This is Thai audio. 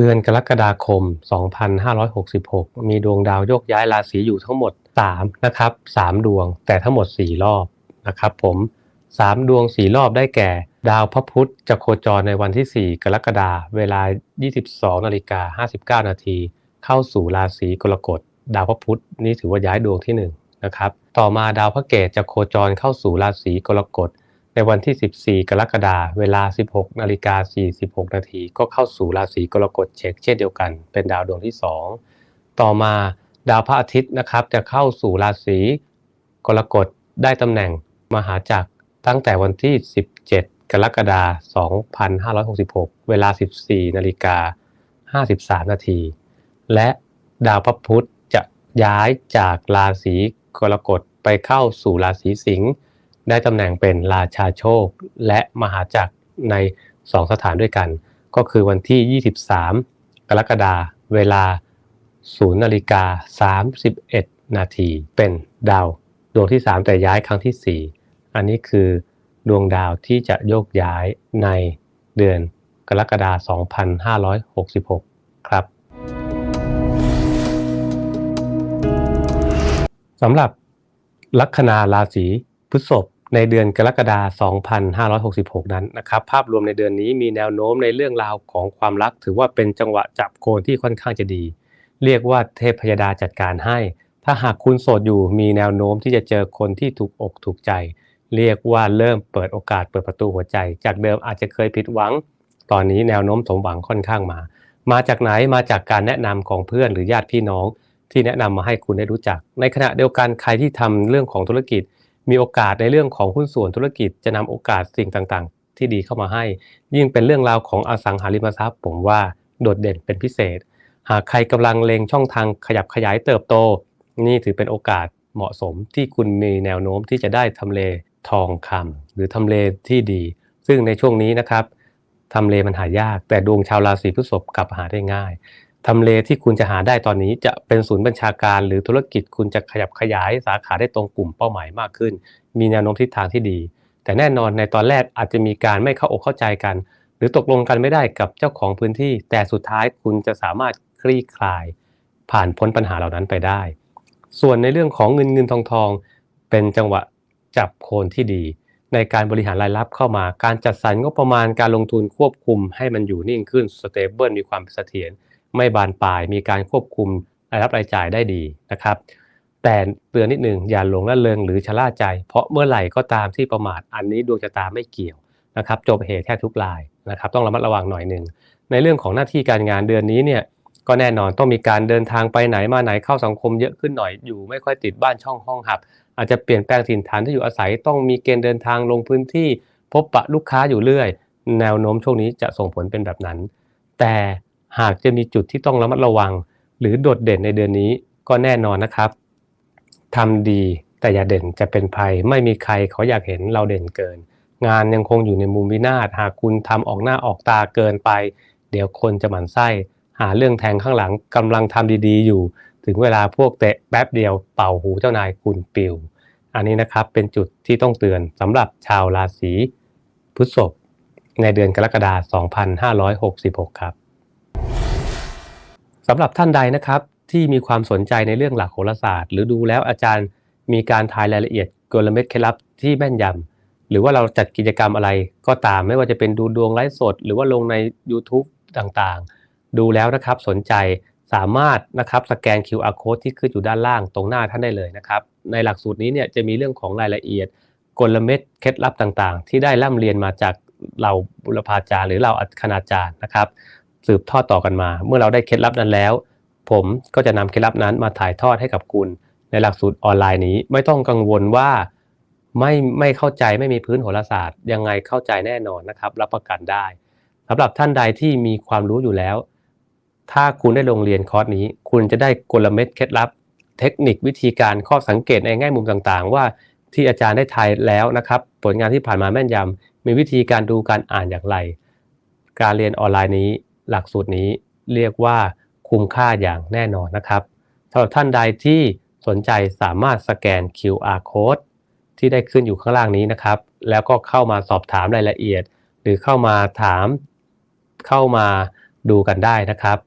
เดือนกรกฎาคม 2566 มีดวงดาวโยกย้ายราศีอยู่ทั้งหมด 3 นะครับ 3 ดวงแต่ทั้งหมด 4 รอบนะครับผม 3 ดวง 4 รอบได้แก่ ดาวพระพุธจะโคจรในวันที่ 4 กรกฎาคมเวลา 22นาฬิกา59 นาที เข้าสู่ราศีกรกฎ ดาวพระพุธนี่ถือว่าย้ายดวงที่ 1 นะครับ ต่อมาดาวพระเกตจะโคจรเข้าสู่ราศีกรกฎ ในวันที่ 14 กรกฎาคมเวลา 16นาฬิกา46 นาทีก็เข้าสู่ราศีกรกฎเช็คเช่นเดียวกัน เป็นดาวดวงที่ 2 ต่อมาดาวพระอาทิตย์นะครับ จะเข้าสู่ราศีกรกฎได้ตำแหน่งมหาจักรตั้งแต่วันที่ 17 กรกฎาคม2566 เวลา 14นาฬิกา53 นาทีและดาวพระพุธจะย้ายจากราศีกรกฎไปเข้าสู่ราศีสิงห์ ได้ตำแหน่งเป็นราชาโชค และมหาจักรใน 2 สถานด้วยกัน ก็คือวันที่ 23 กรกฎาคมเวลา 0นาฬิกา31 นาที เป็นดาวดวงที่ 3 แต่ย้ายครั้งที่ 4 อันนี้คือดวงดาวที่จะโยกย้ายในเดือนกรกฎาคม2566 ครับสำหรับลัคนาราศีพฤษภ ในเดือนกรกฎาคม 2566 นั้นนะครับ ภาพรวมในเดือนนี้มีแนวโน้มในเรื่องราวของความรัก ถือว่าเป็นจังหวะจับโคนที่ค่อนข้างจะดี เรียกว่าเทพยดาจัดการให้ ถ้าหากคุณโสดอยู่มีแนวโน้มที่จะเจอคนที่ถูกอกถูกใจ เรียกว่าเริ่มเปิดโอกาสเปิดประตูหัวใจ จากเดิมอาจจะเคยผิดหวัง ตอนนี้แนวโน้มสมหวังค่อนข้างมา มาจากไหนมาจากการแนะนำของเพื่อนหรือญาติพี่น้อง ที่แนะนำมาให้คุณได้รู้จัก ในขณะเดียวกันใครที่ทำเรื่องของธุรกิจ มีโอกาสในเรื่องของหุ้นส่วนธุรกิจจะนำโอกาสสิ่งต่างๆ ที่ดีเข้ามาให้ ยิ่งเป็นเรื่องราวของอสังหาริมทรัพย์ ผมว่าโดดเด่นเป็นพิเศษ หากใครกำลังเล็งช่องทางขยับขยายเติบโต นี่ถือเป็นโอกาสเหมาะสมที่คุณมีแนวโน้มที่จะได้ทำเลทองคำหรือทำเลที่ดี ซึ่งในช่วงนี้นะครับทำเลมันหายาก แต่ดวงชาวราศีพฤษภกลับหาได้ง่าย ทำเลที่คุณจะหาได้ตอนนี้จะเป็นศูนย์บัญชาการ หรือธุรกิจคุณจะขยับขยายสาขาได้ตรงกลุ่มเป้าหมายมากขึ้น มีแนวโน้มทิศทางที่ดี แต่แน่นอนในตอนแรกอาจจะมีการไม่เข้าอกเข้าใจกัน หรือตกลงกันไม่ได้กับเจ้าของพื้นที่ แต่สุดท้ายคุณจะสามารถคลี่คลาย ผ่านพ้นปัญหาเหล่านั้นไปได้ ส่วนในเรื่องของเงินเงินทองทอง เป็นจังหวะจับโคนที่ดี ในการบริหารรายรับเข้ามา การจัดสรรงบประมาณการลงทุนควบคุมให้มันอยู่นิ่งขึ้นสเตเบิลมีความเสถียร ไม่บานปลาย มีการควบคุมรายรับรายจ่ายได้ดีนะครับ แต่เตือนนิดหนึ่งอย่าหลงละเลงหรือชะล่าใจ เพราะเมื่อไหร่ก็ตามที่ประมาทอันนี้ดวงชะตาไม่เกี่ยวนะครับจบเหตุแค่ทุกรายนะครับต้องระมัดระวังหน่อยหนึ่งในเรื่องของหน้าที่การงานเดือนนี้เนี่ยก็แน่นอนต้องมีการเดินทางไปไหนมาไหนเข้าสังคมเยอะขึ้นหน่อยอยู่ไม่ค่อยติดบ้านช่องห้องหับ อาจจะเปลี่ยนแปลงถิ่นฐานที่อยู่อาศัยต้องมีเกณฑ์เดินทางลงพื้นที่ พบปะลูกค้าอยู่เรื่อย แนวโน้มช่วงนี้จะส่งผลเป็นแบบนั้น แต่ หากจะมีจุดที่ต้องระมัดระวัง หรือโดดเด่นในเดือนนี้ก็แน่นอนนะครับทำดีแต่อย่าเด่นจะเป็นภัย ไม่มีใครเขาอยากเห็นเราเด่นเกิน งานยังคงอยู่ในมุมวินาศหากคุณทำออกหน้าออกตาเกินไป เดี๋ยวคนจะหมั่นไส้ หาเรื่องแทงข้างหลังกำลังทำดีๆ อยู่ ถึงเวลาพวกเตะแป๊บเดียวเป่าหูเจ้านายคุณปิวอันนี้นะครับเป็นจุดที่ต้องเตือนสำหรับชาวราศีพฤษภในเดือนกรกฎาคม 2566 ครับ สำหรับท่านใดนะครับที่มีความสนใจในเรื่องหลักโหราศาสตร์ หรือดูแล้วอาจารย์มีการทายรายละเอียดกลเม็ดเคล็ดลับที่แม่นยำหรือว่าเราจัดกิจกรรมอะไรก็ตามไม่ว่าจะเป็นดูดวงไลฟ์สด หรือว่าลงใน YouTube ต่างๆ ดูแล้วนะครับสนใจสามารถนะครับสแกน QR code ที่ขึ้นอยู่ด้านล่างตรงหน้าท่านได้เลยนะครับ ในหลักสูตรนี้เนี่ยจะมีเรื่องของรายละเอียด กลเม็ดเคล็ดลับต่างๆ ที่ได้ร่ำเรียนมาจากเราบุรพาจารย์หรือเราคณาจารย์นะครับ สืบทอดต่อกันมา เมื่อเราได้เคล็ดลับนั้นแล้ว ผมก็จะนำเคล็ดลับนั้นมาถ่ายทอดให้กับคุณ ในหลักสูตรออนไลน์นี้ ไม่ต้องกังวลว่าไม่ไม่เข้าใจไม่มีพื้นโหราศาสตร์ ยังไงเข้าใจแน่นอนนะครับ รับประกันได้สำหรับท่านใดที่มีความรู้อยู่แล้ว ถ้าคุณได้ลงเรียนคอร์สนี้ คุณจะได้กลเม็ดเคล็ดลับ เทคนิควิธีการข้อสังเกตในแง่มุมต่างๆ ว่าที่อาจารย์ได้ทายแล้วนะครับ ผลงานที่ผ่านมาแม่นยำมีวิธีการดูการอ่านอย่างไร การเรียนออนไลน์นี้ หลักสูตรนี้เรียกว่าคุ้มค่าอย่างแน่นอนนะครับสำหรับท่านใดที่สนใจสามารถสแกน QR code ที่ได้ขึ้นอยู่ข้างล่างนี้นะครับ แล้วก็เข้ามาสอบถามรายละเอียด หรือเข้ามาถามเข้ามาดูกันได้นะครับ